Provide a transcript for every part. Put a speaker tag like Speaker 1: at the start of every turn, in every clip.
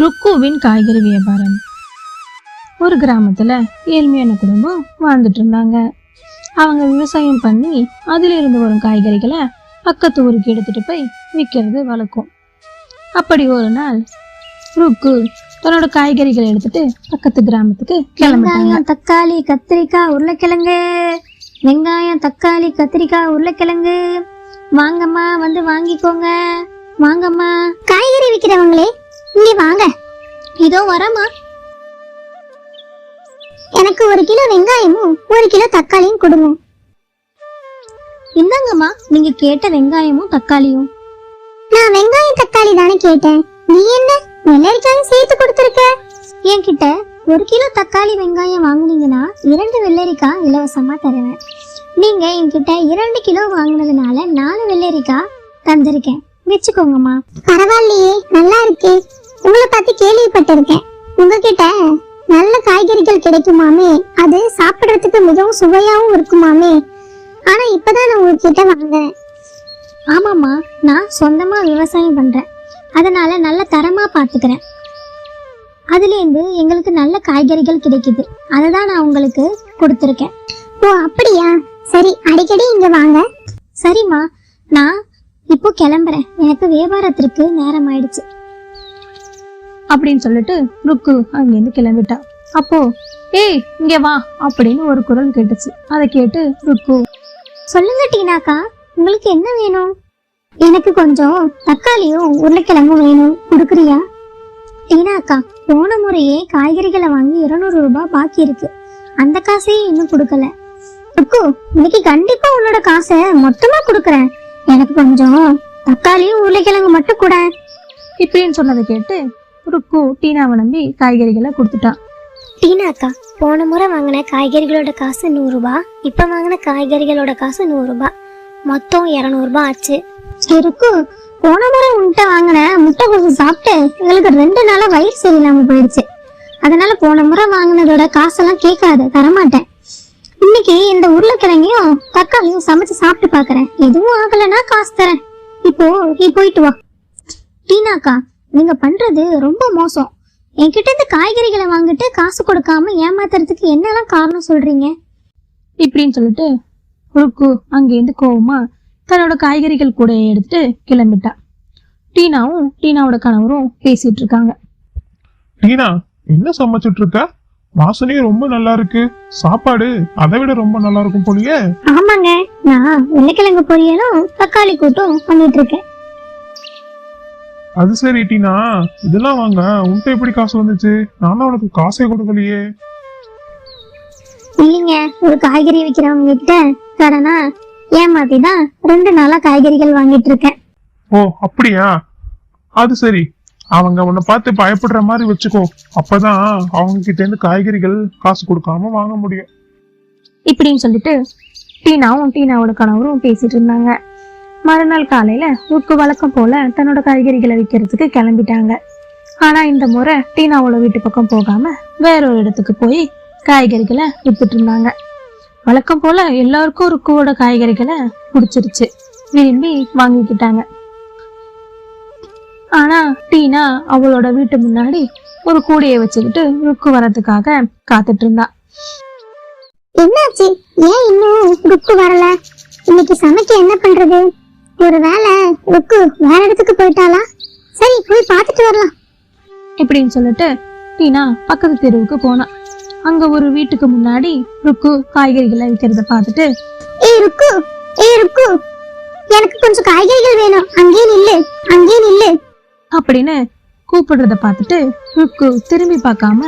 Speaker 1: ருக்குவின் காய்கறி வியாபாரம் ஒரு கிராமத்துல ஏழ்மையான குடும்பம் வாழ்ந்துட்டு இருந்தாங்க அவங்க விவசாயம் பண்ணி அதுல இருந்து வரும் காய்கறிகளை பக்கத்து ஊருக்கு எடுத்துட்டு போய் விற்கிறது வழக்கம். அப்படி ஒரு நாள் ருக்கு தன்னோட காய்கறிகளை எடுத்துட்டு பக்கத்து கிராமத்துக்கு கிளம்பிட்டாங்க.
Speaker 2: வெங்காயம் தக்காளி கத்திரிக்காய் உருளைக்கிழங்கு. வெங்காயம் தக்காளி கத்திரிக்காய் உருளைக்கிழங்கு. வாங்கம்மா வந்து வாங்கிக்கோங்க. வாங்கம்மா. காய்கறி விற்கிறவங்களே இங்க வாங்க. இதோ வரமா எனக்கு ஒரு கிலோ வெங்காயமும் ஒரு கிலோ தக்காளியும் கொடுங்க. இந்தாங்கம்மா நீங்க கேட்ட வெங்காயமும் தக்காளியும். நான் வெங்காயம் தக்காளி தானே கேட்டேன். நீ என்ன வெள்ளரிக்காயும் சேர்த்து கொடுத்துருக்க? என்கிட்ட ஒரு கிலோ தக்காளி வெங்காயம் வாங்குனீங்கன்னா இரண்டு வெள்ளரிக்காய் இலவசமா தருவேன். நீங்க என்கிட்ட இரண்டு கிலோ வாங்குனதுனால நாலு வெள்ளரிக்காய் தந்திருக்கேன். வச்சுக்கோங்கம்மா. பரவாயில்லையே நல்லா இருக்கு. உங்களை பத்தி கேள்விப்பட்டிருக்கேன். உங்ககிட்ட நல்ல காய்கறிகள் கிடைக்குமாமே அது சாப்பிடுறதுக்கு மிகவும் சுவையாவும் இருக்குமாமே. ஆனா இப்பதான் நான் உங்ககிட்ட வாங்குறேன். ஆமாம்மா நான் சொந்தமா விவசாயம் பண்றேன். அதனால நல்ல தரமா பாத்துக்கிறேன் அதுலேருந்து எங்களுக்கு நல்ல காய்கறிகள் கிடைக்குது. அதை தான் நான் உங்களுக்கு கொடுத்துருக்கேன். ஓ அப்படியா? சரி அடிக்கடி இங்க வாங்க. சரிம்மா நான் இப்போ கிளம்புறேன். எனக்கு வியாபாரத்திற்கு நேரம் ஆயிடுச்சு
Speaker 1: அப்படின்னு சொல்லிட்டு ருக்கு அங்கிருந்து கிளம்பிட்டா. அப்போ ஏய் இங்க வா அப்படின்னு ஒரு குரல் கேட்டுச்சு. அதை கேட்டு ருக்கு
Speaker 2: சொல்லுங்க டீனாக்கா உங்களுக்கு என்ன வேணும்? எனக்கு கொஞ்சம் தக்காளியும் உருளைக்கிழங்கும் வேணும். கொடுக்குறியா? டீனாக்கா போன முறையே காய்கறிகளை வாங்கி இருநூறு ரூபாய் பாக்கி இருக்கு. அந்த காசையும் இன்னும் கொடுக்கல. ருக்கு இன்னைக்கு கண்டிப்பா உன்னோட காசை மொத்தமா கொடுக்குறேன். எனக்கு கொஞ்சம் தக்காளியும் உருளைக்கிழங்கு மட்டும் கூட.
Speaker 1: இப்படின்னு சொன்னதை கேட்டு ருக்கு டீனாவை நம்பி காய்கறிகளை கொடுத்துட்டான்
Speaker 2: டீனாக்கா போன முறை வாங்கின காய்கறிகளோட காசு நூறுரூபா இப்போ வாங்கின காய்கறிகளோட காசு நூறுரூபா மொத்தம் இரநூறுபா ஆச்சு. இருக்கு போன முறை உன்கிட்ட வாங்கின முட்டைகோசு சாப்பிட்டு எங்களுக்கு ரெண்டு நாளா வயிறு சரியில்லாம போயிடுச்சு. அதனால போன முறை வாங்கினதோட காசெல்லாம் கேட்காத தரமாட்டேன். இன்னைக்கு இந்த உருளைக்கிழங்கையும் தக்காளியும் சமைச்சு சாப்பிட்டு பார்க்கறேன். எதுவும் ஆகலைன்னா காசு தரேன். இப்போ நீ போயிட்டு வா. டீனாக்கா நீங்க பண்றது ரொம்ப மோசம். என்கிட்ட இருந்து காய்கறிகளை வாங்கிட்டு காசு கொடுக்காம ஏமாத்துறதுக்கு என்னெல்லாம் காரணம் சொல்றீங்க?
Speaker 1: இப்படின்னு சொல்லிட்டு ருக்கு அங்கேருந்து கோவமா தன்னோட காய்கறிகள் கூட எடுத்துட்டு கிளம்பிட்டா. டீனாவும் டீனாவோட கணவரும் பேசிட்டு இருக்காங்க.
Speaker 3: டீனா என்ன சமைச்சிட்டு இருக்க? வாசனையும் ரொம்ப நல்லா இருக்கு. சாப்பாடு அதை விட ரொம்ப நல்லா இருக்கும் போலியே.
Speaker 2: ஆமாங்க நான் உருளைக்கிழங்கு பொரியலும் தக்காளி கூட்டும் பண்ணிட்டு இருக்கேன்.
Speaker 3: அது சரி டீனா. இதெல்லாம் வாங்க. உன்கிட்ட எப்படி காசு வந்துச்சு? நான் தான் உனக்கு காசே கொடுக்கலையே.
Speaker 2: இல்லைங்க ஒரு காய்கறி விற்கிறவங்க கிட்ட கடனா ஏமாத்தி தான் ரெண்டு நாளா காய்கறிகள் வாங்கிட்டு இருக்கேன்.
Speaker 3: ஓ அப்படியா? அது சரி. அவங்க உன்னை பார்த்து பயப்படுற மாதிரி வச்சுக்கோ. அப்பதான் அவங்க கிட்ட இருந்து காய்கறிகள் காசு கொடுக்காம வாங்க முடியும்.
Speaker 1: இப்படின்னு சொல்லிட்டு டீனாவும் டீனாவோட கணவரும் பேசிட்டு இருந்தாங்க. மறுநாள் காலையில ருக்கு வழக்கம் போல தன்னோட காய்கறிகளை விற்கிறதுக்கு கிளம்பிட்டாங்க. ஆனா இந்த முறை டீனாவோட வீட்டு பக்கம் போகாம வேற ஒரு இடத்துக்கு போய் காய்கறிகளை வித்துட்டு இருந்தாங்க. வழக்கம் போல எல்லாருக்கும் ருக்குவோட காய்கறிகளை பிடிச்சிருச்சு விரும்பி வாங்கிக்கிட்டாங்க. ஆனா டீனா அவளோட வீட்டு முன்னாடி ஒரு கூடையை வச்சுக்கிட்டு ருக்கு வரதுக்காக காத்துட்டு இருந்தா.
Speaker 2: என்னாச்சு? ஏன் இன்னும் ருக்கு வரல? இன்னைக்கு சமைக்க என்ன பண்றது? ஒருவேளை ருக்கு வேற இடத்துக்கு போயிட்டாளா? சரி போய் பார்த்துட்டு வரலாம்.
Speaker 1: இப்படின்னு சொல்லிட்டு டீனா பக்கத்து தெருவுக்கு போனா. அங்க ஒரு வீட்டுக்கு முன்னாடி ருக்கு காய்கறிகளை விற்கிறத பார்த்துட்டு
Speaker 2: ஏய் ருக்கு! ஏய் ருக்கு! எனக்கு கொஞ்சம் காய்கறிகள் வேணும். அங்கேயே நில்லு. அங்கேயே நில்லு.
Speaker 1: அப்படின்னு கூப்பிடுறத பார்த்துட்டு ருக்கு திரும்பி பார்க்காம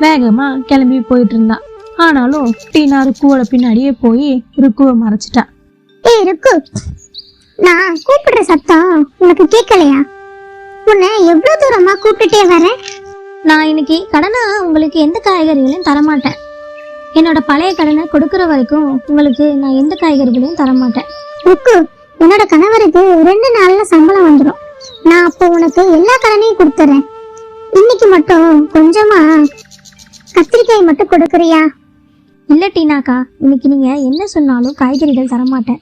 Speaker 1: வேகமா கிளம்பி போயிட்டு இருந்தா. ஆனாலும் டீனா ருக்குவோட பின்னாடியே போய் ருக்குவை மறைச்சிட்டா.
Speaker 2: ஏய் ருக்கு! நான் கூப்பிடுற சத்தம் உனக்கு கேட்கலையா? உன்னை எவ்வளவு தூரமா கூப்பிட்டுட்டே வரேன் நான் இன்னைக்கு கடனா உங்களுக்கு எந்த காய்கறிகளையும் தரமாட்டேன். என்னோட பழைய கடனை கொடுக்கிற வரைக்கும் உங்களுக்கு நான் எந்த காய்கறிகளையும் தரமாட்டேன். ருக்கு என்னோட கணவருக்கு ரெண்டு நாள்ல சம்பளம் வந்துடும் நான் அப்போ உனக்கு எல்லா கடனையும் கொடுத்துறேன். இன்னைக்கு மட்டும் கொஞ்சமா கத்திரிக்காய் மட்டும் கொடுக்குறியா? இல்ல டீனாக்கா இன்னைக்கு நீங்க என்ன சொன்னாலும் காய்கறிகள் தரமாட்டேன்.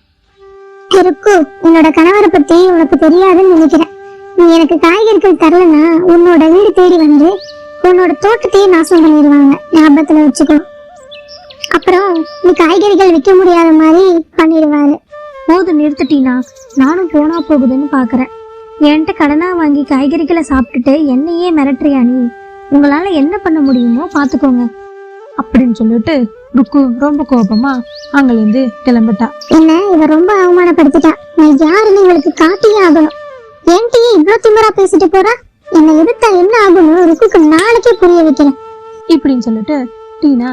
Speaker 2: இருக்கு. உன்னோட கணவரை பத்தி உனக்கு தெரியாதுன்னு நினைக்கிறேன். நீ எனக்கு காய்கறிகள் தரலன்னா உன்னோட வீடு தேடி வந்து உன்னோட தோட்டத்தையே நாசம் பண்ணிடுவாங்க. ஞாபகத்துல வச்சுக்கோ. அப்புறம் நீ காய்கறிகள் விற்க முடியாத மாதிரி பண்ணிடுவாரு.
Speaker 1: போது நிறுத்திட்டீனா? நானும் போனா போகுதுன்னு பாக்குறேன். என்கிட்ட கடனா வாங்கி காய்கறிகளை சாப்பிட்டுட்டு என்னையே மிரட்டுறியா நீ? உங்களால என்ன பண்ண முடியுமோ பாத்துக்கோங்க. அப்படின்னு சொல்லிட்டு ருக்கு ரொம்ப கோபமா அங்கிருந்து கிளம்பிட்டா.
Speaker 2: என்ன இவ ரொம்ப அவமானப்படுத்திட்டா. நான் யாருன்னு இவளுக்கு காட்டியே ஆகணும். என்கிட்டயே இவ்வளவு திமிரா பேசிட்டு போறா? என்னை எதிர்த்தா என்ன ஆகணும் ருக்குக்கு நாளைக்கே புரிய வைக்கிறேன்.
Speaker 1: இப்படின்னு சொல்லிட்டு டீனா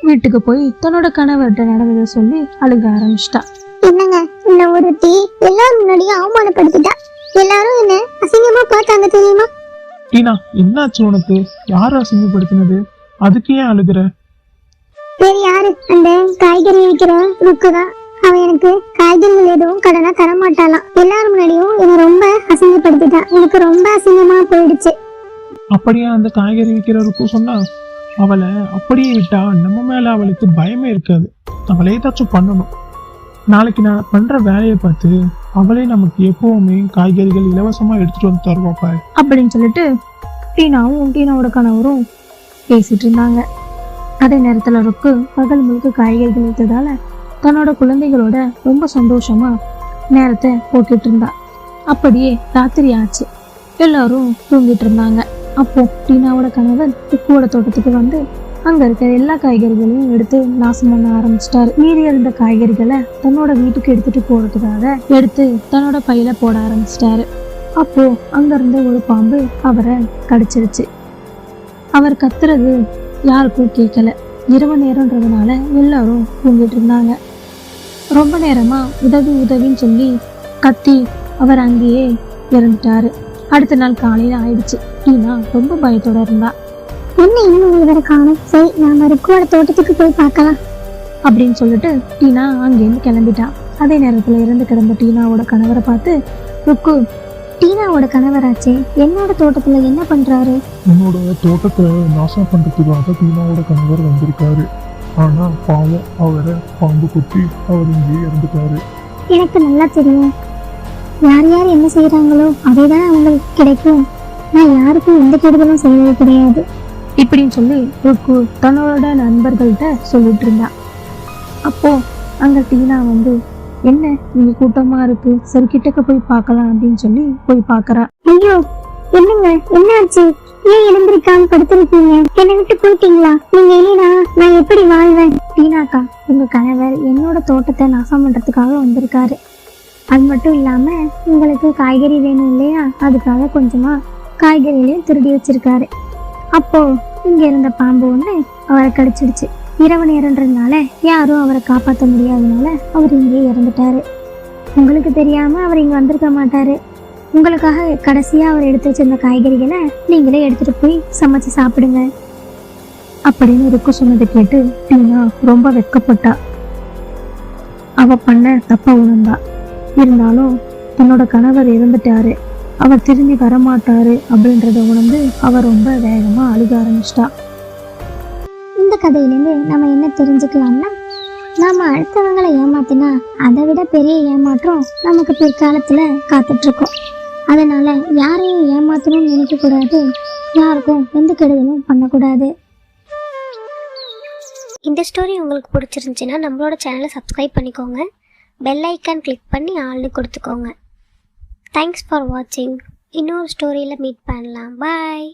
Speaker 1: வீட்டுக்கு போய் தன்னோட கணவர்கிட்ட நடந்ததை சொல்லி அழுக ஆரம்பிச்சிட்டா.
Speaker 2: என்னங்க இந்த ஒருத்தி எல்லாரும் முன்னாடியும் அவமானப்படுத்திட்டா? எல்லாரும் என்ன அசிங்கமா பார்த்தாங்க தெரியுமா?
Speaker 3: டீனா என்னாச்சு உனக்கு? யார் அசிங்கப்படுத்தினது? அதுக்கு ஏன் அழுகுற?
Speaker 2: வேற யாரு? அந்த காய்கறி விற்கிற ருக்கு தான் அவ எனக்கு காய்கறிகள் எதுவும் கடனா தர மாட்டாளாம் எல்லாரும் முன்னாடியும் என்னை ரொம்ப அசிங்கப்படுத்திட்டா. எனக்கு ரொம்ப அசிங்கமா போயிடுச்சு.
Speaker 3: அப்படியே? அந்த காய்கறி விற்கிறவருக்கும் சொன்னா அவளை அப்படியே விட்டா நம்ம மேல அவளுக்கு பயமே இருக்காது. அவளை ஏதாச்சும் பண்ணணும். நாளைக்கு நான் பண்ற வேலையை பார்த்து அவளே நமக்கு எப்பவுமே காய்கறிகள் இலவசமா எடுத்துட்டு வந்து தருவா பாரு.
Speaker 1: அப்படின்னு சொல்லிட்டு டீனாவும் டீனாவோட கணவரும் பேசிட்டு இருந்தாங்க. அதே நேரத்தில் ருக்கு பகல் முழுக்க காய்கறிகள் வைத்ததால தன்னோட குழந்தைகளோட ரொம்ப சந்தோஷமா நேரத்தை போட்டுட்டு இருந்தா. அப்படியே ராத்திரி ஆச்சு. எல்லாரும் தூங்கிட்டு இருந்தாங்க. அப்போ டீனாவோட கணவன் ருக்குவோட தோட்டத்துக்கு வந்து அங்க இருக்கிற எல்லா காய்கறிகளையும் எடுத்து நாசம் பண்ண ஆரம்பிச்சிட்டாரு. மீறி இருந்த காய்கறிகளை தன்னோட வீட்டுக்கு எடுத்துட்டு போறதுக்காக எடுத்து தன்னோட பையில போட ஆரம்பிச்சிட்டாரு. அப்போ அங்க இருந்த ஒரு பாம்பு அவரை கடிச்சிருச்சு. அவர் கத்துறது யாருக்கும் கேட்கல. இரவு நேரம்ன்றதுனால எல்லாரும் தூங்கிட்டு இருந்தாங்க. ரொம்ப நேரமா உதவி உதவின்னு சொல்லி கத்தி அவர் அங்கேயே இறந்துட்டாரு. அடுத்த நாள் காலையில ஆயிடுச்சு. டீனா ரொம்ப பயத்தோட இருந்தா.
Speaker 2: என்ன இன்னும் இவரை காணும்? சரி நாம ருக்குவோட தோட்டத்துக்கு போய் பார்க்கலாம்.
Speaker 1: அப்படின்னு சொல்லிட்டு டீனா அங்கேருந்து கிளம்பிட்டா. அதே நேரத்துல இறந்து கிடந்த டீனாவோட கணவரை பார்த்து ருக்கு
Speaker 2: டீனாவோட கணவராச்சே என்னோட தோட்டத்துல என்ன பண்றாரு?
Speaker 3: உன்னோட தோட்டத்தை நாசம் பண்றதுக்காக தீனாவோட கணவர் வந்திருக்காரு. ஆனா பாவம் அவரை பாம்பு குத்தி அவர் இங்கே இறந்துட்டாரு.
Speaker 2: எனக்கு நல்லா தெரியும். யார் யார் என்ன செய்றாங்களோ அதே தான் அவங்களுக்கு கிடைக்கும். நான் யாருக்கும் எந்த கெடுதலும் செய்வது கிடையாது.
Speaker 1: இப்படின்னு சொல்லி ருக்கு தன்னோட நண்பர்கள்ட்ட சொல்லிட்டு இருந்தா. அப்போ அங்க டீனா வந்து என்ன? இங்க கூட்டமா இருக்கு. சரி கிட்டக்க போய் பார்க்கலாம் அப்படின்னு சொல்லி போய் பார்க்கறா.
Speaker 2: ஐயோ என்னங்க? என்னாச்சு? ஏன் எழுந்திருக்காம படுத்திருக்கீங்க? என்னை விட்டு போயிட்டீங்களா? நீங்க இல்லைனா நான் எப்படி வாழ்வேன்?
Speaker 1: டீனாக்கா உங்க கணவர் என்னோட தோட்டத்தை நாசம் பண்றதுக்காக வந்திருக்காரு. அது மட்டும் இல்லாம உங்களுக்கு காய்கறி வேணும் இல்லையா? அதுக்காக கொஞ்சமா காய்கறிகளையும் திருடி வச்சிருக்காரு. அப்போ இங்க இருந்த பாம்பு ஒண்ணு அவரை கடிச்சிடுச்சு. இரவு நேரன்றதுனால யாரும் அவரை காப்பாற்ற முடியாதனால அவர் இங்கே இறந்துட்டாரு. உங்களுக்கு தெரியாம அவர் இங்க வந்திருக்க மாட்டாரு. உங்களுக்காக கடைசியா அவர் எடுத்து வச்சிருந்த காய்கறிகளை நீங்களே எடுத்துட்டு போய் சமைச்சு சாப்பிடுங்க. அப்படின்னு ருக்கு சொன்னதை கேட்டு டீனா ரொம்ப வெக்கப்பட்டா அவ பண்ண தப்ப உணர்ந்தா. இருந்தாலும் தன்னோட கணவர் இருந்துட்டாரு அவர் திரும்பி வரமாட்டாரு அப்படின்றத உணர்ந்து அவ ரொம்ப வேகமா அழுக ஆரம்பிச்சிட்டா.
Speaker 2: இந்த கதையிலேருந்து நம்ம என்ன தெரிஞ்சுக்கலாம்னா நாம அடுத்தவங்களை ஏமாத்தினா அதை விட பெரிய ஏமாற்றம் நமக்கு பிற்காலத்துல காத்துட்டு இருக்கோம் அதனால யாரையும் ஏமாத்தணும்னு நினைக்க கூடாது யாருக்கும் எந்த கெடுதலும் பண்ணக்கூடாது. இந்த ஸ்டோரி உங்களுக்கு பிடிச்சிருந்துச்சுன்னா நம்மளோட சேனலை சப்ஸ்கிரைப் பண்ணிக்கோங்க. பெல் ஐக்கான் கிளிக் பண்ணி ஆள்னு கொடுத்துக்கோங்க. தேங்க்ஸ் ஃபார் வாட்சிங் இன்னொரு ஸ்டோரியில் மீட் பண்ணலாம். பாய்